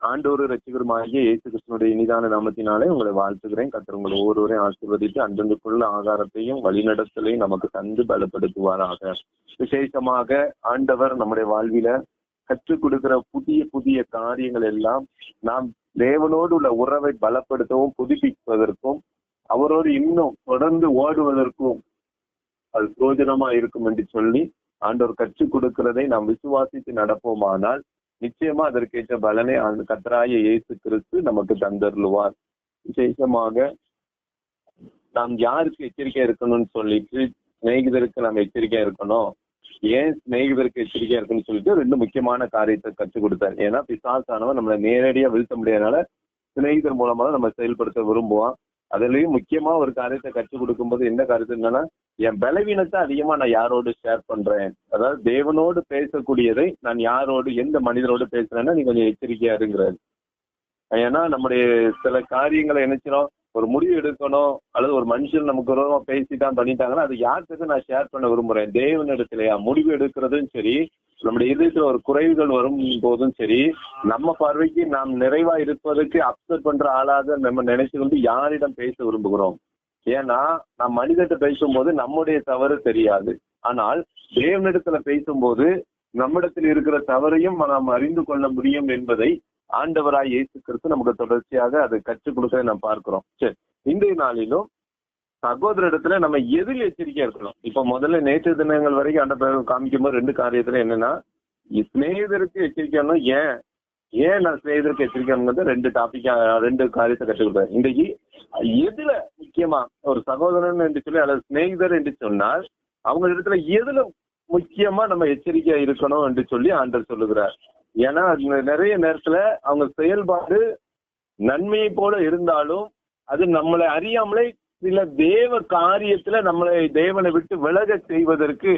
ஆண்டோரு ரசிகருமாகிய இயேசு கிருஷ்ணனுடைய இனிதான நாமத்தினாலே உங்களை வாழ்த்துகிறேன். கத்தர் உங்களை ஒவ்வொருவரையும் ஆசீர்வதித்து அன்றன்றுக்குள்ள ஆகாரத்தையும் வழிநடத்தலையும் நமக்கு தந்து பலப்படுத்துவாராக. விசேஷமாக ஆண்டவர் நம்முடைய வாழ்வில கற்றுக் கொடுக்கிற புதிய புதிய காரியங்கள் எல்லாம் நாம் தேவனோடு உள்ள உறவை பலப்படுத்தவும் புதுப்பிப்பதற்கும் அவரோடு இன்னும் தொடர்ந்து ஓடுவதற்கும் அது பிரயோஜனமா இருக்கும் என்று சொல்லி ஆண்டவர் கற்றுக் கொடுக்கிறதை நாம் விசுவாசித்து நடப்போமானால் நிச்சயமா அதற்கேற்ற பலனை அந்த கத்தராய இயேசு கிறிஸ்து நமக்கு தந்தருளுவார். விசேஷமாக நாம் யாருக்கு எச்சரிக்கையா இருக்கணும்னு சொல்லிட்டு சிநேகிதருக்கு நாம் எச்சரிக்கையா இருக்கணும். ஏன் சிநேகிதருக்கு எச்சரிக்கையா இருக்குன்னு சொல்லிட்டு ரெண்டு முக்கியமான காரியத்தை கற்றுக் கொடுத்தார். ஏன்னா பிசாசானவன் நம்மளை நேரடியா வீழ்த்த முடியாதனால சிநேகிதர் மூலமா நம்ம செயல்படுத்த விரும்புவான். அதுலயும் முக்கியமா ஒரு காரியத்தை கற்றுக் கொடுக்கும்போது என்ன கருத்து என்னன்னா என் பலவீனத்தை அதிகமா நான் யாரோடு ஷேர் பண்றேன். அதாவது தேவனோடு பேசக்கூடியதை நான் யாரோடு எந்த மனிதரோடு பேசுறேன்னா நீ கொஞ்சம் எச்சரிக்கையா இருங்கிறாரு. ஏன்னா நம்முடைய சில காரியங்களை நினைச்சிடும் ஒரு முடிவு எடுக்கணும் அல்லது ஒரு மனுஷன் நமக்கு விரோதமா பேசிட்டான் பண்ணிட்டாங்கன்னா அது யார்கிட்ட நான் ஷேர் பண்ண விரும்புறேன். தேவனிடத்திலையா? முடிவு எடுக்கிறதும் சரி நம்முடைய இதயத்துல ஒரு குறைவுகள் வரும் போதும் சரி நம்ம பார்வைக்கு நாம் நிறைவா இருப்பதற்கு அப்செட் பண்ற ஆளாக நம்ம நினைச்சு கொண்டு யாரிடம் பேச விரும்புகிறோம்? ஏன்னா நாம் மனிதர்கிட்ட பேசும்போது நம்முடைய தவறு தெரியாது. ஆனால் தேவனிடத்துல பேசும்போது நம்மிடத்தில் இருக்கிற தவறையும் நாம் அறிந்து கொள்ள முடியும் என்பதை ஆண்டவராய் இயேசு கிறிஸ்து நமக்கு தொடர்ச்சியாக அதை கற்றுக் கொடுக்க நாம் பார்க்கிறோம். சரி இன்றைய நாளிலும் சகோதர இடத்துல நம்ம எதில் எச்சரிக்கையா இருக்கணும்? இப்ப முதல்ல நேற்று தினங்கள் வரைக்கும் அந்த காமிக்கும் போது ரெண்டு காரியத்துல என்னன்னா சிநேகிதருக்கு எச்சரிக்கணும் ஏன்? ஏன் நான் சிநேகிதருக்கு எச்சரிக்கணுங்கிறது ரெண்டு டாபிக்கா ரெண்டு காரியத்தை கற்றுக் கொடுப்பேன் இன்றைக்கு எதுல முக்கியமா ஒரு சகோதரன் என்று சொல்லி அல்லது சிநேகிதர் என்று சொன்னால் அவங்க இடத்துல எதுல முக்கியமா நம்ம எச்சரிக்கையா இருக்கணும் என்று சொல்லி ஆண்டர் சொல்லுகிறார். ஏன்னா நிறைய நேரத்துல அவங்க செயல்பாடு நன்மையை போல இருந்தாலும் அது நம்மளை அறியாமலே சில தேவ காரியத்துல நம்மளை தேவனை விட்டு விலக செய்வதற்கு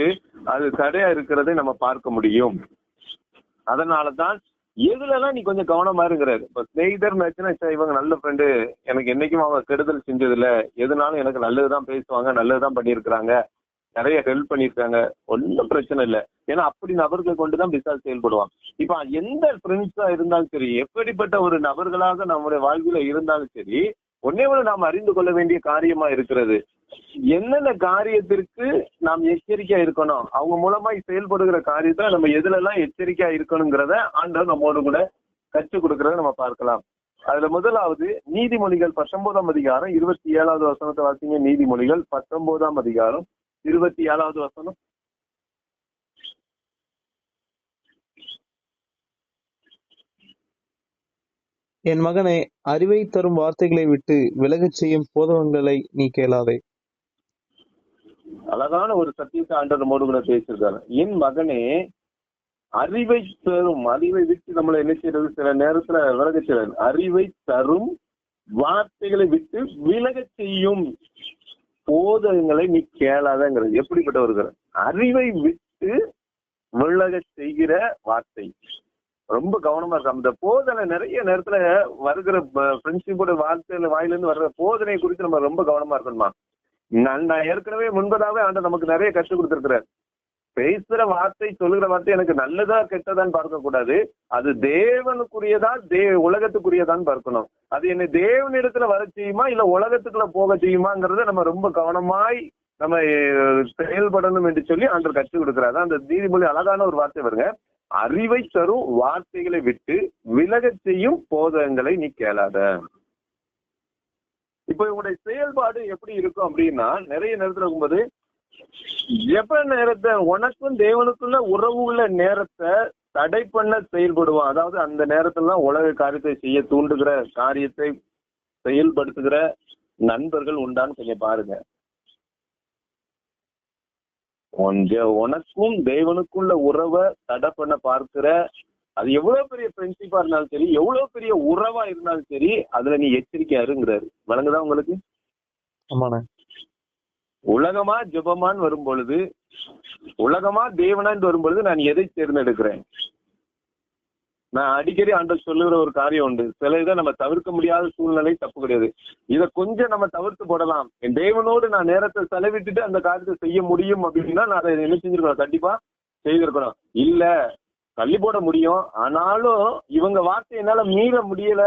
அது தடையா இருக்கிறதை நம்ம பார்க்க முடியும். அதனாலதான் எதுலலாம் நீ கொஞ்சம் கவனமா இருக்கிறாரு இப்ப ஸ்நேகிதர் நினைச்சுன்னா இவங்க நல்ல ஃப்ரெண்டு எனக்கு என்னைக்கும் அவங்க கெடுதல் செஞ்சது இல்ல எதுனாலும் எனக்கு நல்லதுதான் பேசுவாங்க நல்லதுதான் பண்ணியிருக்கிறாங்க. நிறைய ஹெல்ப் பண்ணியிருக்காங்க. ஒன்றும் பிரச்சனை இல்லை. ஏன்னா அப்படி நபர்களை கொண்டுதான் பிசாஸ் செயல்படுவான் இப்ப எந்த ஃப்ரெண்ட்ஸா இருந்தாலும் சரி எப்படிப்பட்ட ஒரு நபர்களாக நம்முடைய வாழ்வில இருந்தாலும் சரி ஒன்னே ஒன்று நாம் அறிந்து கொள்ள வேண்டிய காரியமா இருக்கிறது. என்னென்ன காரியத்திற்கு நாம் எச்சரிக்கையா இருக்கணும்? அவங்க மூலமா செயல்படுகிற காரியத்துல நம்ம எதுல எல்லாம் எச்சரிக்கையா இருக்கணுங்கிறத ஆண்டவர் நம்மோடு கூட கற்றுக் கொடுக்கறத நம்ம பார்க்கலாம். அதுல முதலாவது நீதிமொழிகள் பத்தொன்பதாம் அதிகாரம் இருபத்தி ஏழாவது வசனத்தை வாசிங்க. நீதிமொழிகள் பத்தொன்பதாம் அதிகாரம் இருபத்தி ஏழாவது வசனம். என் மகனே அறிவை தரும் வார்த்தைகளை விட்டு விலகச் செய்யும் போதகங்களை நீ கேளாதே. அழகான ஒரு சத்தியத்தை ஆண்டவர் நம்மோடு கூட பேசியிருக்காரு. என் மகனே அறிவை தரும் அறிவை விட்டு நம்மளை என்ன செய்யறது? சில நேரத்துல விலக செய்யறது. அறிவை தரும் வார்த்தைகளை விட்டு விலக செய்யும் போதகங்களை நீ கேளாதங்கிறது. எப்படிப்பட்டவர்கள்? அறிவை விட்டு விலக செய்கிற வார்த்தை. ரொம்ப கவனமா இருக்கும். அந்த போதனை நிறைய நேரத்துல வருகிற ஃப்ரெண்ட்ஷிப்போட வார்த்தையில வாயிலிருந்து வர்ற போதனை குறித்து நம்ம ரொம்ப கவனமா இருக்கணுமா? நான் நான் ஏற்கனவே முன்பதாவே ஆண்ட நமக்கு நிறைய கற்றுக் கொடுத்திருக்கிறார். பேசுற வார்த்தை சொல்லுகிற வார்த்தை எனக்கு நல்லதா கெட்டதான்னு பார்க்க கூடாது அது தேவனுக்குரியதா தே உலகத்துக்குரியதான்னு பார்க்கணும். அது என்னை தேவனிடத்துல வர செய்யுமா இல்ல உலகத்துக்குள்ள போக செய்யுமாங்கிறத நம்ம ரொம்ப கவனமாய் நம்ம செயல்படணும் என்று சொல்லி ஆண்டர் கற்றுக் கொடுக்கிறாரு. அந்த நீதிமொழி அழகான ஒரு வார்த்தை வருங்க அறிவை தரும் வார்த்தைகளை விட்டு விலகச் செய்யும் போதகங்களை நீ கேளாத. இப்ப உங்களுடைய செயல்பாடு எப்படி இருக்கும் அப்படின்னா நிறைய நேரத்துல இருக்கும்போது எப்ப நேரத்தை உனக்கும் தேவனுக்குள்ள உறவு உள்ள நேரத்தை தடை பண்ண செயல்படுவான். அதாவது அந்த நேரத்துல உலக காரியத்தை செய்ய தூண்டுகிற காரியத்தை செயல்படுத்துகிற நண்பர்கள் உண்டான்னு கொஞ்சம் பாருங்க. உனக்கும் தேவனுக்குள்ள உறவை தடை பண்ண பார்க்கிற அது எவ்வளவு பெரிய ஃப்ரெண்ட்ஷிப்பா இருந்தாலும் சரி எவ்வளவு பெரிய உறவா இருந்தாலும் சரி அதுல நீ எச்சரிக்கையா இருங்கிறாரு வழங்குதா உங்களுக்கு உலகமா ஜெபமான்னு வரும் பொழுது உலகமா தேவனான்னு வரும் பொழுது நான் எதை தேர்ந்தெடுக்கிறேன்? நான் அடிக்கடி ஆண்டவர் சொல்லுகிற ஒரு காரியம் உண்டு. சில இதை நம்ம தவிர்க்க முடியாத சூழ்நிலை தப்பு கிடையாது. இதை கொஞ்சம் நம்ம தவிர்த்து போடலாம். என் தேவனோடு நான் நேரத்தை செலவிட்டுட்டு அந்த காரியத்தை செய்ய முடியும் அப்படின்னா நான் அதை என்ன செஞ்சிருக்கணும்? கண்டிப்பா செய்திருக்கணும். இல்ல தள்ளி போட முடியும். ஆனாலும் இவங்க வார்த்தை என்னால மீற முடியல.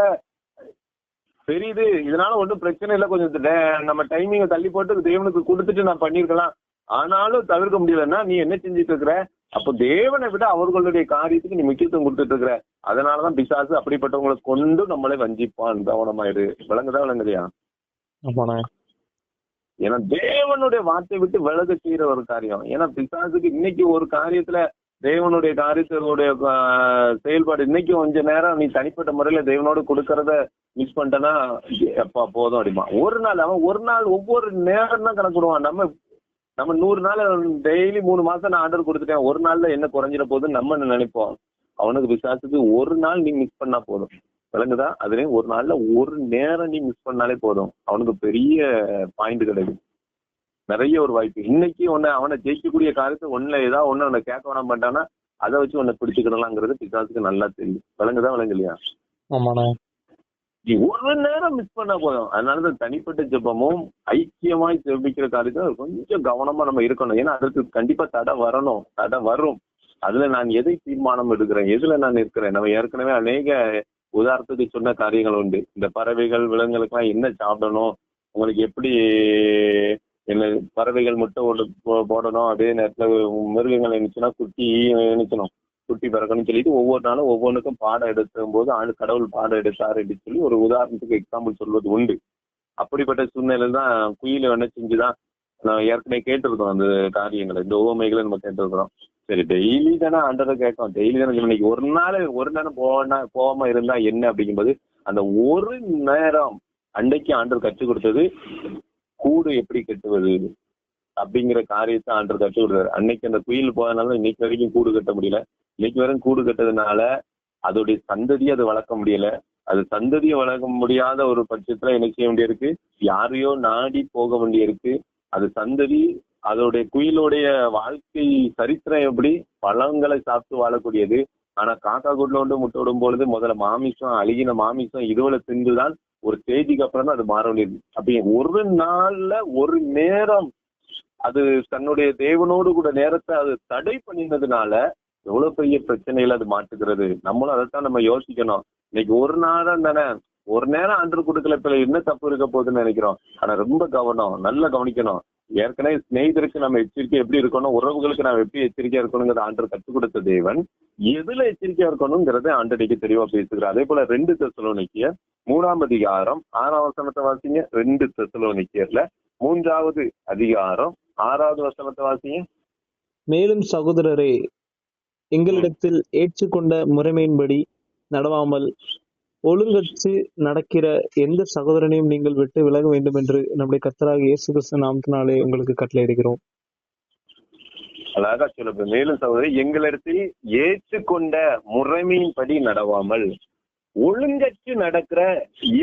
தெரியுது. இதனால ஒன்றும் பிரச்சனை இல்லை. கொஞ்சம் நம்ம டைமிங்கை தள்ளி போட்டு தேவனுக்கு கொடுத்துட்டு நான் பண்ணிருக்கலாம் ஆனாலும் தவிர்க்க முடியலன்னா நீ என்ன செஞ்சுட்டு இருக்கிற? அப்போ தேவனை விட அவர்களுடைய காரியத்துக்கு நீ முக்கியத்துவம் கொடுத்துட்டு இருக்கிற. அதனாலதான் பிசாசு அப்படிப்பட்டவங்களை கொண்டு நம்மளை வஞ்சிப்பான். கவனமாயிரு. விளங்குதா விளங்குறியா ஏன்னா தேவனுடைய வார்த்தை விட்டு விலக செய்யற ஒரு காரியம். ஏன்னா பிசாசுக்கு இன்னைக்கு ஒரு காரியத்துல தேவனுடைய காரியத்தினுடைய செயல்பாடு இன்னைக்கு கொஞ்ச நேரம் நீ தனிப்பட்ட முறையில தேவனோடு கொடுக்கறத மிஸ் பண்ணிட்டனா எப்பா போதும் அப்படிமா ஒரு நாள் அவன் ஒரு நாள் ஒவ்வொரு நேரம் தான் கணக்கிடுவான் நம்ம நம்ம நூறு நாள் டெய்லி மூணு மாசம் நான் ஆர்டர் கொடுத்துட்டேன். ஒரு நாள்ல என்ன குறைஞ்சிட போகுதுன்னு நம்ம நினைப்போம்? அவனுக்கு விசுவாசத்துக்கு ஒரு நாள் நீ மிஸ் பண்ணா போதும். விளங்குதா? அதுலயும் ஒரு நாள்ல ஒரு நேரம் நீ மிஸ் பண்ணாலே போதும். அவனுக்கு பெரிய பாயிண்ட் கிடைக்கும். நிறைய ஒரு வாய்ப்பு. இன்னைக்கு உன்னை அவனை ஜெயிக்கக்கூடிய காலத்து ஒண்ணு ஏதாவது ஒண்ணு அவனை கேட்க வேணாம் மாட்டானா அதை வச்சு உன்னை பிடிச்சுக்கிடலாங்கிறது பிசாசுக்கு நல்லா தெரியும். விளங்குதா விளங்கலையா? ஆமாண்ணா. நீ ஒரு நேரம் மிஸ் பண்ணா போதும். அதனாலதான் தனிப்பட்ட ஜெபமும் ஐக்கியமாய் ஜெபிக்கிற காரியத்துல கொஞ்சம் கவனமா நம்ம இருக்கணும். ஏன்னா அதற்கு கண்டிப்பா தடை வரணும். தடை வரும். அதுல நான் எதை தீர்மானம் எடுக்கிறேன்? எதுல நான் இருக்கிறேன் நம்ம ஏற்கனவே அநேக உதாரணத்துக்கு சொன்ன காரியங்கள் உண்டு. இந்த பறவைகள் விலங்குகளுக்கெல்லாம் என்ன சாப்பிடணும்? உங்களுக்கு எப்படி என்ன பறவைகள் முட்டை போ- போடணும்? அதே நேரத்துல மிருகங்கள் நினைச்சுன்னா குட்டி நினைச்சணும் சுட்டி பிறக்கணும்னு சொல்லிட்டு ஒவ்வொரு நாளும் ஒவ்வொன்றுக்கும் பாடம் எடுத்தும் போது ஆண்டு கடவுள் பாடம் எடுத்தாரு அப்படின்னு சொல்லி ஒரு உதாரணத்துக்கு எக்ஸாம்பிள் சொல்வது உண்டு. அப்படிப்பட்ட சூழ்நிலையில தான் குயில என்ன செஞ்சுதான் நான் ஏற்கனவே கேட்டிருக்கோம் அந்த காரியங்களை. இந்த ஓமைகளை நம்ம கேட்டிருக்கிறோம். சரி டெய்லி தானே ஆண்டரை கேட்கும் டெய்லி தானே இன்னைக்கு ஒரு நாள் ஒரு நேரம் போனா போகாம இருந்தா என்ன அப்படிங்கும்போது அந்த ஒரு நேரம் அன்னைக்கு ஆண்டர் கற்றுக் கொடுத்தது கூடு எப்படி கட்டுவது அப்படிங்கிற காரியத்தை ஆண்டர் கற்றுக் கொடுத்தாரு. அன்னைக்கு அந்த குயில் போனதுனால இன்னைக்கு வரைக்கும் கூடு கட்ட முடியல. இன்னைக்கு வரும் கூடு கட்டதுனால அதோடைய சந்ததியை அது வளர்க்க முடியல. அது சந்ததியை வளர்க்க முடியாத ஒரு பட்சத்துல என்ன செய்ய வேண்டியிருக்கு? யாரையோ நாடி போக வேண்டியிருக்கு. அது சந்ததி அதோடைய குயிலுடைய வாழ்க்கை சரித்திரம் எப்படி? பழங்களை சாப்பிட்டு வாழக்கூடியது. ஆனா காக்கா கூட்டுல கொண்டு முட்டை விடும் பொழுது முதல்ல மாமிசம் அழுகின மாமிசம் இதுவரை தின்றுதான் ஒரு ஸ்டேஜுக்கு அப்புறம் தான் அது மாற வேண்டியது. அப்படி ஒரு நாள்ல ஒரு நேரம் அது தன்னுடைய தேவனோடு கூட நேரத்தை அது தடை பண்ணினதுனால எவ்வளவு பெரிய பிரச்சனையில அது மாட்டுகிறது? நம்மளும் அதைத்தான் நம்ம யோசிக்கணும். இன்னைக்கு ஒரு நேரம் தானே ஒரு நேரம் அன்று கொடுக்கல பிள்ளை என்ன தப்பு இருக்க போகுதுன்னு நினைக்கிறோம். ஆனா ரொம்ப கவனம் நல்லா கவனிக்கணும். ஏற்கனவே சிநேகிதருக்கு நம்ம எச்சரிக்கை எப்படி இருக்கணும் உறவுகளுக்கு நம்ம எப்படி எச்சரிக்கையா இருக்கணுங்கிறத ஆண்டர் கற்றுக் கொடுத்த தேவன். எதுல எச்சரிக்கையா இருக்கணுங்கிறத ஆண்டடிக்கு தெளிவா பேசுகிறார். அதே போல ரெண்டு தெசலோனிக்கிய மூணாம் அதிகாரம் ஆறாம் வசனத்தை வாசிங்க. ரெண்டு தெசலோனிக்கியர்ல மூன்றாவது அதிகாரம் ஆறாவது வசனத்தை வாசிங்க. மேலும் சகோதரரே எங்களிடத்தில் ஏற்றுக்கொண்ட முறைமையின்படி நடவாமல் ஒழுங்கற்று நடக்கிற எந்த சகோதரனையும் நீங்கள் விட்டு விலக வேண்டும் என்று நம்முடைய கர்த்தராகிய இயேசு கிறிஸ்து நாமத்தினாலே உங்களுக்கு கட்டளையிடுகிறோம். அழகா சொல்லப்படும் மேலும் சகோதரி எங்களிடத்தில் ஏற்றுக்கொண்ட முறைமையின்படி நடவாமல் ஒழுங்கற்று நடக்கிற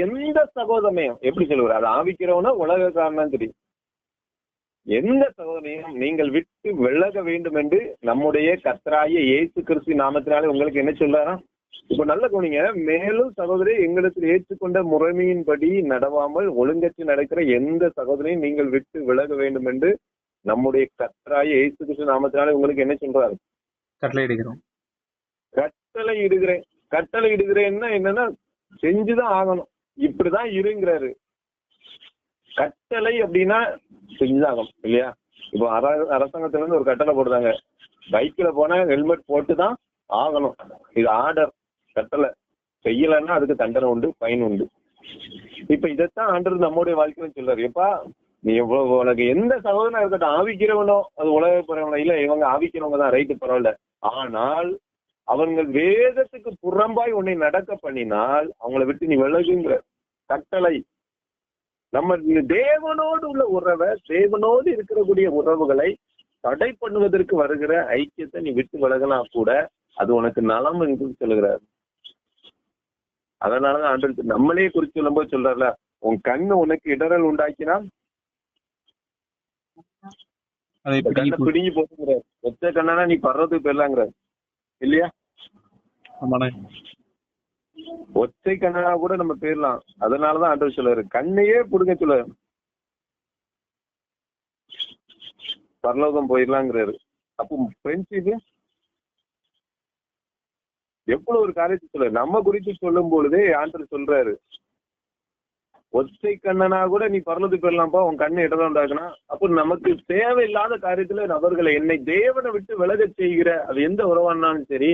எந்த சகோதரனையும் எப்படி சொல்லுவார்? அது ஆவிக்கிறவனா உலக காரணம் தெரியும். எந்த சகோதரனையும் நீங்கள் விட்டு விலக வேண்டும் என்று நம்முடைய கர்த்தராகிய இயேசு கிறிஸ்து நாமத்தினாலே உங்களுக்கு என்ன சொல்றாரா? இப்ப நல்ல கவனிங்க. மேலும் சகோதரி எங்களுக்கு ஏற்றுக்கொண்ட முறைமையின்படி நடவாமல் ஒழுங்கற்று நடக்கிற எந்த சகோதரையும் நீங்கள் விட்டு விலக வேண்டும் என்று நம்முடைய கர்த்தராகிய இயேசு கிறிஸ்து நாமத்தினாலே உங்களுக்கு என்ன சொல்றாரு? கட்டளையிடுகிறோம் கட்டளை இடுகிறேன். கட்டளை இடுகிறேன்னா என்னன்னா செஞ்சுதான் ஆகணும். இப்படிதான் இருங்கிறாரு. கட்டளை அப்படின்னா செஞ்சாகும் இல்லையா? இப்போ அர- அரசாங்கத்துல இருந்து ஒரு கட்டளை போடுறாங்க. பைக்ல போனா ஹெல்மெட் போட்டு தான் ஆகணும். இது ஆர்டர் கட்டளை. செய்யலைன்னா அதுக்கு தண்டனை உண்டு ஃபைன் உண்டு. இப்ப இதைத்தான் ஆண்டர் நம்முடைய வாழ்க்கையில சொல்றாரு. எப்பா நீ எவ்வளவு உனக்கு எந்த சகோதரனா இருக்கட்டும் ஆவிக்கிறவனோ அது உலக போறவனோ இல்ல இவங்க ஆவிக்கிறவங்க தான் ரைட்டு பரவாயில்ல. ஆனால் அவங்கள் வேதத்துக்கு புறம்பாய் உன்னை நடக்க பண்ணினால் அவங்கள விட்டு நீ விலகுங்கிற கட்டளை. நம்ம தேவனோடு உள்ள உறவை தேவனோடு இருக்கக்கூடிய உறவுகளை தடை பண்ணுவதற்கு வருகிற ஐக்கியத்தை நீ விட்டு விலகலாம் கூட அது உனக்கு நலம் என்று சொல்லுகிறார். அதனாலதான் ஆண்டு நம்மளே குறிச்சு சொல்லும்போது சொல்றாருல உன் கண்ணு உனக்கு இடரல் இந்த கண்ணை பிடுங்கி போட்டுங்கிறார் ஒத்த கண்ணனா நீ படுறதுக்கு போயிடலாங்கிறார் இல்லையா? ஒற்றை கண்ணனா கூட நம்ம போயிடலாம் அதனாலதான் ஆண்டவர் சொல்லுவாரு கண்ணையே புடுங்க சொல்லுவாரு பரலோகம் போயிடலாங்கிறாரு. அப்போ ஃப்ரெண்ட்ஷிப் எவ்வளவு ஒரு காரியத்தை சொல்ல நம்ம குறித்து சொல்லும் பொழுதே ஆண்டர் சொல்றாரு. ஒற்றை கண்ணனா கூட நீ பரலது போயிடலாம்ப்பா உன் கண்ணு இடதான் உண்டாக்குனா அப்போ நமக்கு தேவையில்லாத காரியத்துல நபர்களை என்னை தேவனை விட்டு விலக செய்கிற அது எந்த உறவானாலும் சரி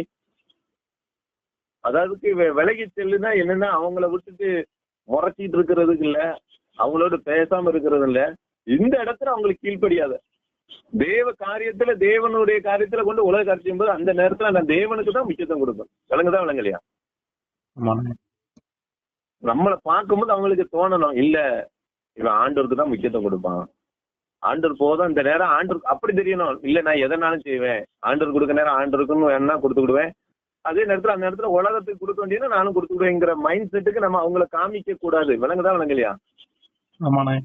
அதாவது விலகி செல்லுனா என்னன்னா அவங்கள விட்டுட்டு முறைச்சிட்டு இருக்கிறதுக்கு இல்ல. அவங்களோட பேசாம இருக்கிறது இல்ல. இந்த இடத்துல அவங்களுக்கு கீழ்ப்படியாத. தேவ காரியத்துல தேவனுடைய காரியத்துல கொண்டு உலக காரியம் போது அந்த நேரத்துல நான் தேவனுக்கு தான் முக்கியத்துவம் கொடுப்பேன். விளங்குதா விளங்கலையா? நம்மளை பார்க்கும்போது அவங்களுக்கு தோணணும். இல்ல இவன் ஆண்டவருக்கு தான் முக்கியத்துவம் கொடுப்பான். ஆண்டவர் போதும். இந்த நேரம் ஆண்டவர் அப்படி தெரியணும். இல்ல நான் எதனாலும் செய்வேன். ஆண்டவர் கொடுக்க நேரம் ஆண்டவருக்குன்னு வேணா கொடுத்துக்கிடுவேன் அதே நேரத்துல அந்த நேரத்துல உலகத்துக்கு கொடுக்க வேண்டியது நானும் கொடுத்துக்கிடுவேங்கிற மைண்ட் செட்டுக்கு நம்ம அவங்கள காமிக்க கூடாது. விளங்குதா விளங்கலையா ஆமாண்ணே.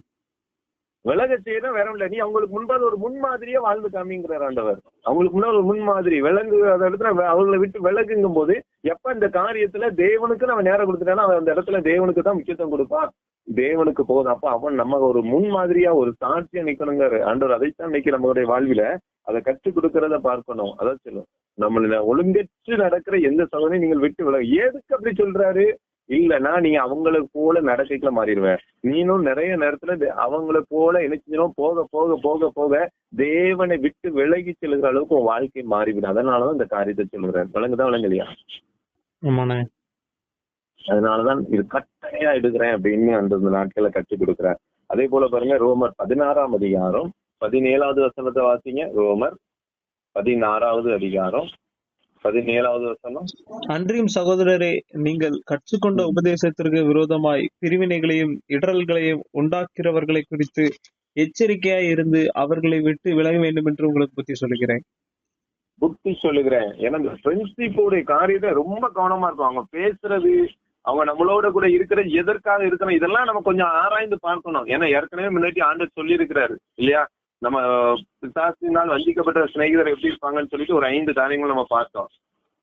விலக செய்யணும் வேற இல்ல. நீ அவங்களுக்கு முன்பாக ஒரு முன்மாதிரியே வாழ்ந்து காமிங்கிறார் ஆண்டவர். அவங்களுக்கு முன்னாடி ஒரு முன்மாதிரி விலங்கு அந்த இடத்துல அவங்களை விட்டு விலகுங்கும் போது எப்ப இந்த காரியத்துல தேவனுக்கு நம்ம நேரம் கொடுத்துட்டானா அவன் அந்த இடத்துல தேவனுக்கு தான் முக்கியத்துவம் கொடுப்பான். தேவனுக்கு போதும். அப்ப அவன் நம்ம ஒரு முன்மாதிரியா ஒரு சாட்சியா நிக்கணுங்காரு ஆண்டவர் அதைத்தான் இன்னைக்கு நம்மளுடைய வாழ்வில. அதை கற்றுக் கொடுக்கறத பார்க்கணும். அதான் சொல்லும் நம்மள ஒழுங்கற்று நடக்கிற எந்த சகோதரையும் நீங்கள் விட்டு விலகு எதுக்கு அப்படி சொல்றாரு? இல்லைன்னா நீங்க அவங்கள போல நடக்கைக்குள்ள மாறிடுவேன். நீனும் நிறைய நேரத்துல அவங்கள போல செஞ்சிடும் போக போக போக போக தேவனை விட்டு விலகி செல்கிற அளவுக்கு உன் வாழ்க்கை மாறிவிடும். அதனாலதான் இந்த காரியத்தை சொல்லுறேன் விளங்குதான் விளங்கலையா? அதனாலதான் இது கட்டளையா எடுக்கிறேன் அப்படின்னு அந்த நாட்களை கற்றுக் கொடுக்குறேன். அதே போல பாருங்க ரோமர் பதினாறாம் அதிகாரம் பதினேழாவது வசனத்தை வாசிங்க. ரோமர் பதினாறாவது அதிகாரம் பதினேழாவது வசனம். அன்றியும் சகோதரரே நீங்கள் கற்றுக்கொண்ட உபதேசத்திற்கு விரோதமாய் பிரிவினைகளையும் இடரல்களையும் உண்டாக்கிறவர்களை குறித்து எச்சரிக்கையாய் இருந்து அவர்களை விட்டு விலக வேண்டும் என்று உங்களுக்கு பத்தி சொல்லுகிறேன். புத்தி சொல்லுகிறேன். ஏன்னா இந்த ஃப்ரெண்ட்ஷிப்போடைய காரியத்தை ரொம்ப கவனமா இருக்கும். அவங்க பேசுறது அவங்க நம்மளோட கூட இருக்கிற எதற்காக இருக்கணும் இதெல்லாம் நம்ம கொஞ்சம் ஆராய்ந்து பார்க்கணும். ஏன்னா ஏற்கனவே முன்னாடி ஆண்டர் சொல்லி இருக்கிறாரு இல்லையா? நம்ம பிசாசினால் வஞ்சிக்கப்பட்ட சிநேகிதர் எப்படி இருப்பாங்கன்னு சொல்லிட்டு ஒரு ஐந்து காரியங்கள் நம்ம பார்த்தோம்.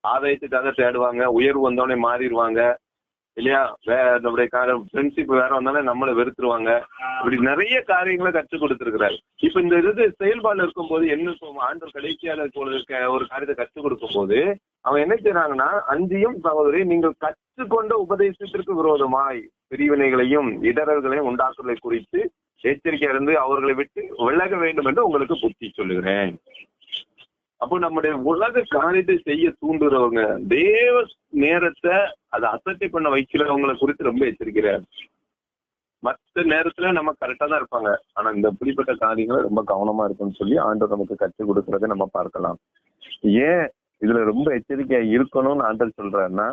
ஆதாயத்துக்காக தேடுவாங்க உயர்வு வந்தோடனே மாறிடுவாங்க. இல்லையா? வேற நம்முடைய ஃப்ரெண்ட்ஷிப் வேற வந்தாலே நம்மளை வெறுத்துருவாங்க. இப்படி நிறைய காரியங்களை கற்றுக் கொடுத்திருக்கிறாரு. இப்ப இந்த இது செயல்பாடு இருக்கும்போது என்ன சொல்லுவோம்? ஆண்டவர் கடைசியால இருக்க ஒரு காரியத்தை கற்றுக் கொடுக்கும் போது அவன் என்ன செய்றாங்கன்னா அஞ்சியும் சகோதரி நீங்கள் கற்றுக்கொண்ட உபதேசத்திற்கு விரோதமாய் பிரிவினைகளையும் இடரல்களையும் உண்டாக்குவதை குறித்து எச்சரிக்கையா இருந்து அவர்களை விட்டு விலக வேண்டும் என்று உங்களுக்கு புத்தி சொல்லுகிறேன். அப்போ நம்முடைய உலக காரியத்தை செய்ய தூண்டுறவங்க தேவ நேரத்தை அதை அசட்டை பண்ண வைக்கிறவங்களை குறித்து ரொம்ப எச்சரிக்கிறார். மற்ற நேரத்துல நம்ம கரெக்டா தான் இருப்பாங்க. ஆனா இந்த இப்படிப்பட்ட காரியங்களை ரொம்ப கவனமா இருக்கும்னு சொல்லி ஆண்டவர் நமக்கு கற்றுக் கொடுக்கறத நம்ம பார்க்கலாம். ஏன் இதுல ரொம்ப எச்சரிக்கையா இருக்கணும்னு ஆண்டர் சொல்றாருன்னா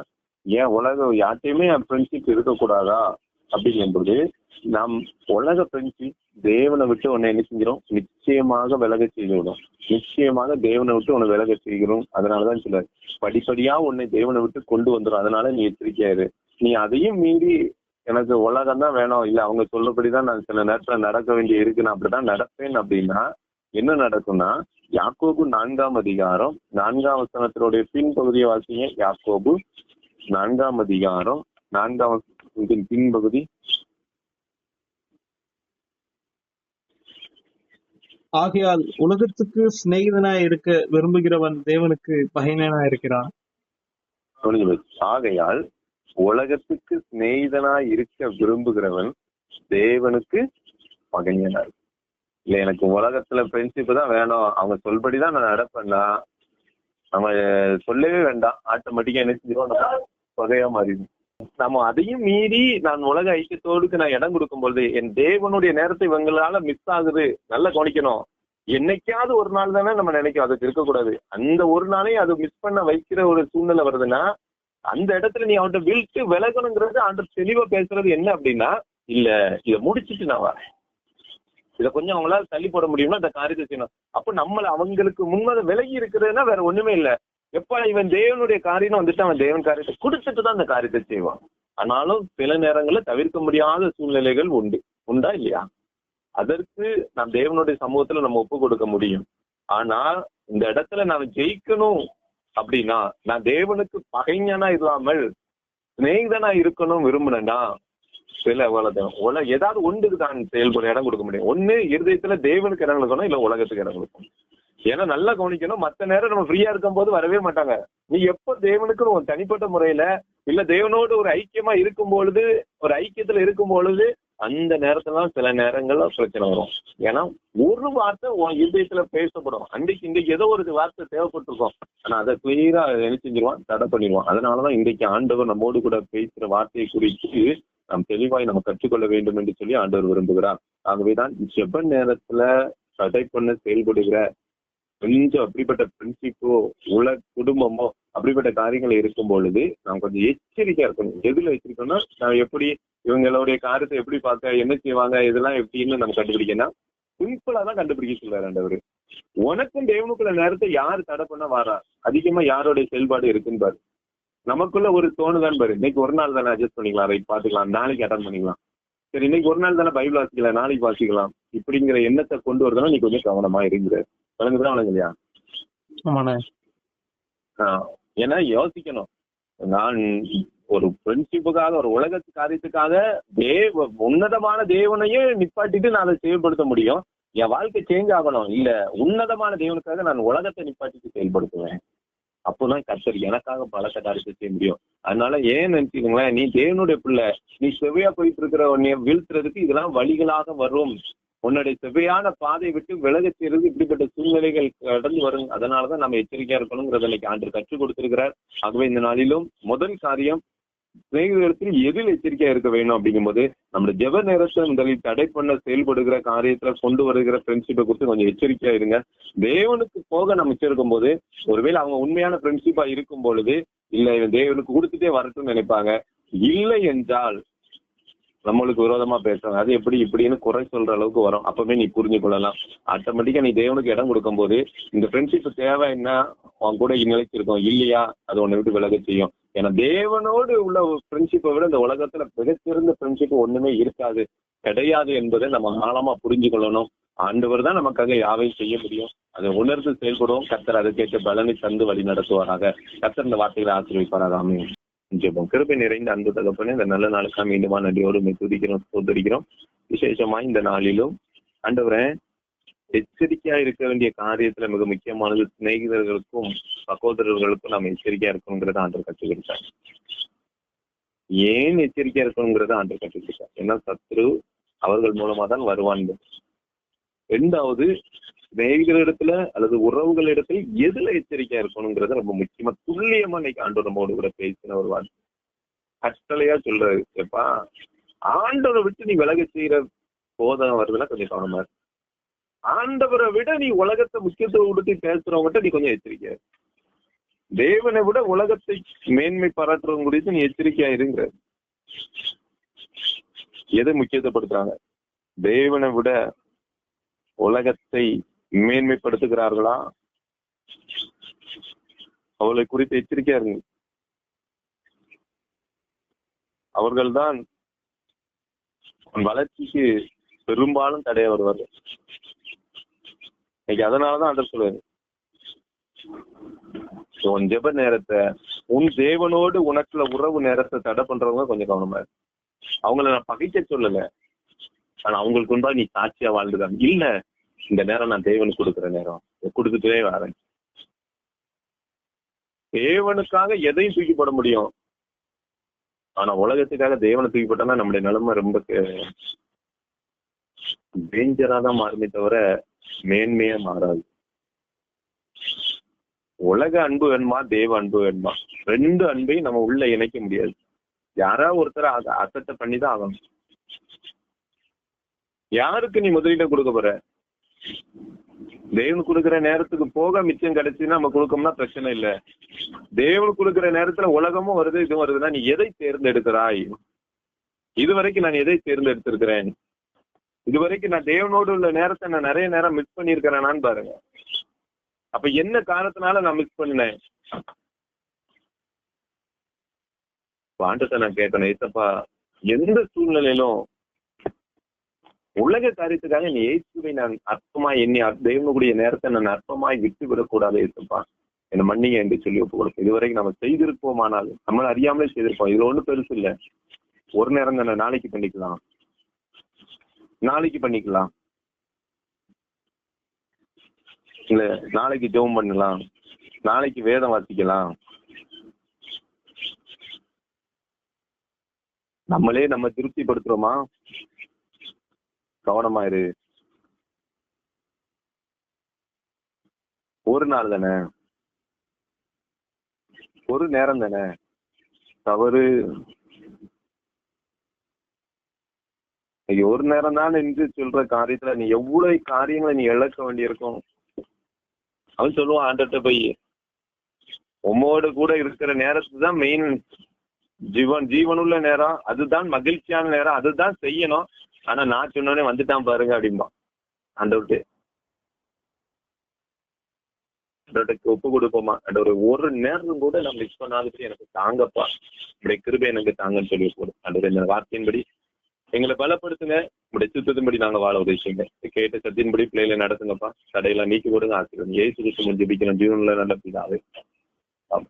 ஏன் உலக யார்ட்டையுமே ஃப்ரெண்ட்ஷிப் இருக்கக்கூடாதா? அப்படிங்கும்போது நாம் உலக ஃப்ரெண்ட்ஷிப் தேவனை விட்டு உன்னை என்ன செஞ்சிடும் நிச்சயமாக விலக செய்துவிடும். நிச்சயமாக தேவனை விட்டு உன்னை விலக செய்கிறோம். அதனாலதான் சொல்றாரு. படிப்படியா உன்னை தேவனை விட்டு கொண்டு வந்துடும் அதனால நீ எச்சரிக்கையாரு நீ அதையும் மீறி எனக்கு உலகம் தான் வேணும். இல்ல அவங்க சொல்லபடிதான் நான் சில நேரத்துல நடக்க வேண்டிய இருக்கு. நான் அப்படிதான் நடப்பேன் அப்படின்னா என்ன நடக்கும்னா யாக்கோபு நான்காம் அதிகாரம் நான்காம் வசனத்தினுடைய பின்பகுதியை வாசிங்க. யாக்கோபு நான்காம் அதிகாரம் நான்காம் வசனத்தின் பின்பகுதி. ஆகையால் உலகத்துக்கு சிநேகிதனாய் இருக்க விரும்புகிறவன் தேவனுக்கு பகைஞனாய் இருக்கிறான். ஆகையால் உலகத்துக்கு சிநேகிதனாய் இருக்க விரும்புகிறவன் தேவனுக்கு பகைஞனா. இல்ல எனக்கு உலகத்துல ஃப்ரெண்ட்ஷிப் தான் வேணும். அவங்க சொல்படிதான் நான் நடப்பேன்னா நம்ம சொல்லவே வேண்டாம். ஆட்டோமேட்டிக்கா என்ன செஞ்சிருவோம் வகையா மாறிடும் நம்ம அதையும் மீறி நான் உலக ஐக்கியத்தோடுக்கு நான் இடம் கொடுக்கும் பொழுது என் தேவனுடைய நேரத்தை இவங்களால மிஸ் ஆகுது. நல்லா கவனிக்கணும். என்னைக்காவது ஒரு நாள் தானே நம்ம நினைக்கும் அதுக்கு இருக்கக்கூடாது. அந்த ஒரு நாளையும் அது மிஸ் பண்ண வைக்கிற ஒரு சூழ்நிலை வருதுன்னா அந்த இடத்துல நீ அவன்கிட்ட விழுத்து விலகணுங்கிறது அந்த தெளிவா பேசுறது என்ன அப்படின்னா இல்ல இதை முடிச்சிட்டு நான் வரேன். இதை கொஞ்சம் அவங்களால தள்ளி போட முடியும்னா அந்த காரியத்தை செய்யணும். அப்ப நம்மள அவங்களுக்கு முன்னதை விலகி இருக்கிறதுனா வேற ஒண்ணுமே இல்ல. எப்ப இவன் தேவனுடைய காரியம் வந்துட்டு அவன் தேவன் காரியத்தை கொடுத்துட்டு தான் அந்த காரியத்தை செய்வான். ஆனாலும் சில நேரங்கள்ல தவிர்க்க முடியாத சூழ்நிலைகள் உண்டு. உண்டா இல்லையா? அதற்கு நாம் தேவனுடைய சமூகத்துல நம்ம ஒப்பு கொடுக்க முடியும். ஆனா இந்த இடத்துல நான் ஜெயிக்கணும் அப்படின்னா நான் தேவனுக்கு பகைஞனா இல்லாமல் சிநேகிதனா இருக்கணும் விரும்பினேன்னா சில உலகம் உல ஏதாவது ஒன்றுக்கு தான் செயல்பட இடம் கொடுக்க முடியும். ஒண்ணு இருதயத்துல தேவனுக்கு இடம் கொடுக்கணும் இல்ல உலகத்துக்கு இடம் கொடுக்கணும். ஏன்னா நல்லா கவனிக்கணும். மத்த நேரம் நம்ம ஃப்ரீயா இருக்கும் போது வரவே மாட்டாங்க. நீ எப்ப தேவனுக்கு ஒரு தனிப்பட்ட முறையில இல்ல தேவனோடு ஒரு ஐக்கியமா இருக்கும் பொழுது ஒரு ஐக்கியத்துல இருக்கும் பொழுது அந்த நேரத்துல சில நேரங்கள்ல பிரச்சனை வரும். ஏன்னா ஒரு வார்த்தை உன் இதயத்துல பேசப்படும். அன்றைக்கு இன்றைக்கு ஏதோ ஒரு வார்த்தை தேவைப்பட்டிருக்கும். ஆனா அதை கிளியரா என்ன செஞ்சிருவான்? தடை பண்ணிடுவான். அதனாலதான் இன்றைக்கு ஆண்டவர் நம்மோடு கூட பேசுற வார்த்தையை குறித்து நாம் தெளிவாய் நம்ம கற்றுக்கொள்ள வேண்டும் என்று சொல்லி ஆண்டவர் விரும்புகிறார். ஆகவேதான் செவ்வன் நேரத்துல தடை பண்ண செயல்படுகிற கொஞ்சம் அப்படிப்பட்ட பிரின்சிப்போ உல குடும்பமோ அப்படிப்பட்ட காரியங்கள் இருக்கும் பொழுது நாம் கொஞ்சம் எச்சரிக்கையா இருக்கணும். எதுல வச்சிருக்கோம்னா நான் எப்படி இவங்களுடைய காரியத்தை எப்படி பார்க்க என்ன செய்வாங்க இதெல்லாம் எப்படின்னு நம்ம கண்டுபிடிக்கணும் சிம்பிளா தான் கண்டுபிடிக்க சொல்றாரு ஆண்டவர். உனக்கும் தேவனுக்குள்ள நேரத்தை யார் தடை பண்ண வாரா? அதிகமா யாருடைய செயல்பாடு இருக்குன்னு பாரு. நமக்குள்ள ஒரு தோணுதான் பாரு. இன்னைக்கு ஒரு நாள் தானே அட்ஜஸ்ட் பண்ணிக்கலாம். ரைட் பாத்துக்கலாம் நாளைக்கு அட்டன் பண்ணிக்கலாம். சரி இன்னைக்கு ஒரு நாள் தானே பைபிள் வாசிக்கலாம் நாளைக்கு வாசிக்கலாம். இப்படிங்கிற எண்ணத்தை கொண்டு வரதுனா நீ கொஞ்சம் கவனமா இருக்கிறாரு வழங்குதான் வழங்கலையா ஆமாண்ணே. ஏன்னா யோசிக்கணும். நான் ஒரு ஃப்ரெண்ட்ஷிப்புக்காக ஒரு உலக காரியத்துக்காக தேவ உன்னதமான தேவனையே நிப்பாட்டிட்டு நான் அதை செயல்படுத்த முடியும். என் வாழ்க்கை சேஞ்ச் ஆகணும். இல்ல உன்னதமான தேவனுக்காக நான் உலகத்தை நிப்பாட்டிட்டு செயல்படுத்துவேன். அப்போதான் கர்த்தர் எனக்காக பலத்த காரியத்தை செய்ய முடியும். அதனால ஏன் நினைச்சுக்கோங்களேன் நீ தேவனுடைய பிள்ளை. நீ செவ்வையா போயிட்டு இருக்கிற உன்னை வீழ்த்துறதுக்கு இதெல்லாம் வழிகளாக வரும். உன்னுடைய செவ்வையான பாதையை விட்டு விலக செய்யறது இப்படிப்பட்ட சூழ்நிலைகள் கடந்து வரும். அதனாலதான் நம்ம எச்சரிக்கையா இருக்கணுங்கிறத இன்னைக்கு ஆண்டு கற்றுக் கொடுத்திருக்கிறார். ஆகவே இந்த நாளிலும் முதல் காரியம் சிநேகிதத்தில் எதில் எச்சரிக்கையா இருக்க வேணும் அப்படிங்கும்போது நம்ம ஜெப நேரத்தை முதலில் தடை பண்ண செயல்படுகிற காரியத்துல கொண்டு வருகிற ஃப்ரெண்ட்ஷிப்பை குறித்து கொஞ்சம் எச்சரிக்கையா இருங்க. தேவனுக்கு போக நம்ம வச்சிருக்கும் போது ஒருவேளை அவங்க உண்மையான ஃப்ரெண்ட்ஷிப்பா இருக்கும் பொழுது இல்ல இவன் தேவனுக்கு கொடுத்துட்டே வரட்டும்னு நினைப்பாங்க. இல்லை என்றால் நம்மளுக்கு விரோதமா பேசுறாங்க. அது எப்படி இப்படின்னு குறை சொல்ற அளவுக்கு வரும். அப்பவே நீ புரிஞ்சு கொள்ளலாம். ஆட்டோமேட்டிக்கா நீ தேவனுக்கு இடம் கொடுக்கும் போது இந்த ஃப்ரெண்ட்ஷிப் தேவை என்ன? உன் கூட நிலைச்சிருக்கோம். இல்லையா? அது உன்னை விட்டு விலக செய்யும். ஏன்னா தேவனோடு உள்ள ஃப்ரெண்ட்ஷிப்பை விட இந்த உலகத்துல மிகச்சிறந்த ஃப்ரெண்ட்ஷிப் ஒண்ணுமே இருக்காது. கிடையாது என்பதை நம்ம ஆழமா புரிஞ்சு கொள்ளணும். ஆண்டவர் தான் நமக்காக யாவையும் செய்ய முடியும். அதை உணர்ந்து செயல்படுவோம். கத்தர் அதுக்கேற்ற பலனை தந்து வழி நடத்துவாராக கத்தர் இந்த வார்த்தைகளை ஆசிரியப்பாராக அமையும் ஜெபம். கிருபை நிறைந்த அன்பு தகப்பனே இந்த நல்ல நாளுக்கா மீண்டுமா நன்றியோடு உம்மை துதிக்கிறோம் சோதரிக்கிறோம் விசேஷமா இந்த நாளிலும் அண்டவரை எச்சரிக்கையா இருக்க வேண்டிய காரியத்துல மிக முக்கியமானது சிநேகிதர்களுக்கும் சகோதரர்களுக்கும் நம்ம எச்சரிக்கையா இருக்கணுங்கிறத ஆண்டர் கற்றுக் கொடுத்தார் ஏன் எச்சரிக்கையா இருக்கணுங்கிறத ஆண்டர் கற்றுக் கொடுத்தார் ஏன்னா சத்ரு அவர்கள் மூலமா தான் வருவான். ரெண்டாவது சிநேகிதரிடத்துல அல்லது உறவுகளிடத்தில் எதுல எச்சரிக்கையா இருக்கணுங்கிறத ரொம்ப முக்கியமா துல்லியமா இன்னைக்கு ஆண்டோர் நம்மோடு கூட பேசின ஒரு வார்த்தை. கஷ்டலையா சொல்றாரு. எப்பா ஆண்டவரை விட்டு நீ விலக செய்யற போதம் வருதுன்னா கொஞ்சம் கவனமா இருக்கு ஆண்டவரை விட நீ உலகத்தை முக்கியத்துவம் கொடுத்து பேசுறவங்ககிட்ட நீ கொஞ்சம் எச்சரிக்கையா தேவனை விட உலகத்தை மேன்மை பாராட்டுறவங்க குறித்து நீ எச்சரிக்கையா இருங்க எதை முக்கியத்துவப்படுத்துறாங்க? தேவனை விட உலகத்தை மேன்மைப்படுத்துகிறார்களா? அவளை குறித்து எச்சரிக்கையா இருங்க. அவர்கள்தான் உன் வளர்ச்சிக்கு பெரும்பாலும் தடைய வருவார்கள் இன்னைக்கு அதனாலதான் அதை சொல்லுவாரு உன் ஜெப நேரத்தை உன் தேவனோடு உனக்குள்ள உறவு நேரத்தை தடை பண்றவங்க கொஞ்சம் கவனமா இருக்கு அவங்கள நான் பகைக்க சொல்லல. ஆனா அவங்களுக்கு முன்பா நீ சாட்சியா வாழ்ந்துதான். இல்ல இந்த நேரம் நான் தேவனுக்கு கொடுக்குற நேரம். கொடுத்துட்டே வரேன். தேவனுக்காக எதையும் தூக்கி போட முடியும். ஆனா உலகத்துக்காக தேவனை தூக்கி போட்டோம்னா நம்முடைய நிலைமை ரொம்ப டேஞ்சரா தான் மாறுமே தவிர மேன்மையா மாறாது. உலக அன்பு வேணுமா? தேவ அன்பு வேணுமா? ரெண்டு அன்பையும் நம்ம உள்ள இணைக்க முடியாது. யாராவது ஒருத்தர் அதை அசட்டை பண்ணி தான் ஆகணும். யாருக்கு நீ முதலீட்டை கொடுக்க போற? தேவன் கொடுக்கிற நேரத்துக்கு போக மிச்சம் கிடைச்சுன்னா நம்ம கொடுக்கோம்னா பிரச்சனை இல்ல. தேவனுக்கு கொடுக்கிற நேரத்துல உலகமும் வருது இதுவும் வருதுன்னா நீ எதை தேர்ந்தெடுக்கிறாய்? இதுவரைக்கும் நான் எதை தேர்ந்தெடுத்திருக்கிறேன்? இதுவரைக்கும் நான் தேவனோடு உள்ள நேரத்தை நான் நிறைய நேரம் மிஸ் பண்ணிருக்கிறேனான்னு பாருங்க. அப்ப என்ன காரணத்தினால நான் மிஸ் பண்ணினேன் ஆண்டத்தை நான் கேட்கணும் ஏத்தப்பா எந்த சூழ்நிலையிலும் உலக காரியத்துக்காக நீ இயேசுவை நான் அற்பமா எண்ணி தெய்வனுடைய நேரத்தை நான் அற்பமாய் விட்டு விடக்கூடாது இருப்பா என்ன மன்னிங்க என்று சொல்லி ஒப்பு கொடுக்கும் இதுவரைக்கும் நம்ம செய்திருப்போமானால் நம்ம அறியாமலே செய்திருப்போம். இதுல ஒண்ணும் பெருசு இல்ல. ஒரு நேரம் தானே நாளைக்கு பண்ணிக்கலாம். நாளைக்கு பண்ணிக்கலாம். இல்ல நாளைக்கு ஜெபம் பண்ணலாம். நாளைக்கு வேதம் வாசிக்கலாம். நம்மளே நம்ம திருப்திப்படுத்துறோமா? கவனமா இரு. ஒரு நாள் தானே? ஒரு நேரம் தானே? தவறு. ஒரு நேரம் தான் என்று சொல்ற காரியத்துல நீ எவ்வளவு காரியங்களை நீ இழக்க வேண்டியிருக்கும்? அவன் சொல்லுவான் ஆண்டட்ட போய் உம்மோடு கூட இருக்கிற நேரத்து தான் மெயின் ஜீவன் ஜீவனுள்ள நேரம். அதுதான் மகிழ்ச்சியான நேரம். அதுதான் செய்யணும். ஆனா நான் சொன்னோடனே வந்துட்டான் பாருங்க அப்படிம்பா. ஆண்டவர்கிட்ட. ஆண்டவர்கிட்ட ஒப்பு கொடுப்போமா? ஆண்டவர் ஒரு நேரம் கூட நான் மிஸ் பண்ணாதபடி எனக்கு தாங்கப்பா. உடைய கிருபை எனக்கு தாங்கன்னு சொல்லி போடும் ஆண்டவர் இந்த வார்த்தையின்படி எங்களை பலப்படுத்துங்க. உடைய சுத்தத்தின்படி நாங்க வாழ உதவி கேட்ட சத்தியின்படி பிள்ளைகளை நடத்துங்கப்பா. தடையெல்லாம் நீக்கி கொடுங்க. ஆசிரியர் ஏசு கிறிஸ்து ஜெபிக்கிறோம். ஜீவனில் நல்ல பிதாவே. ஆமா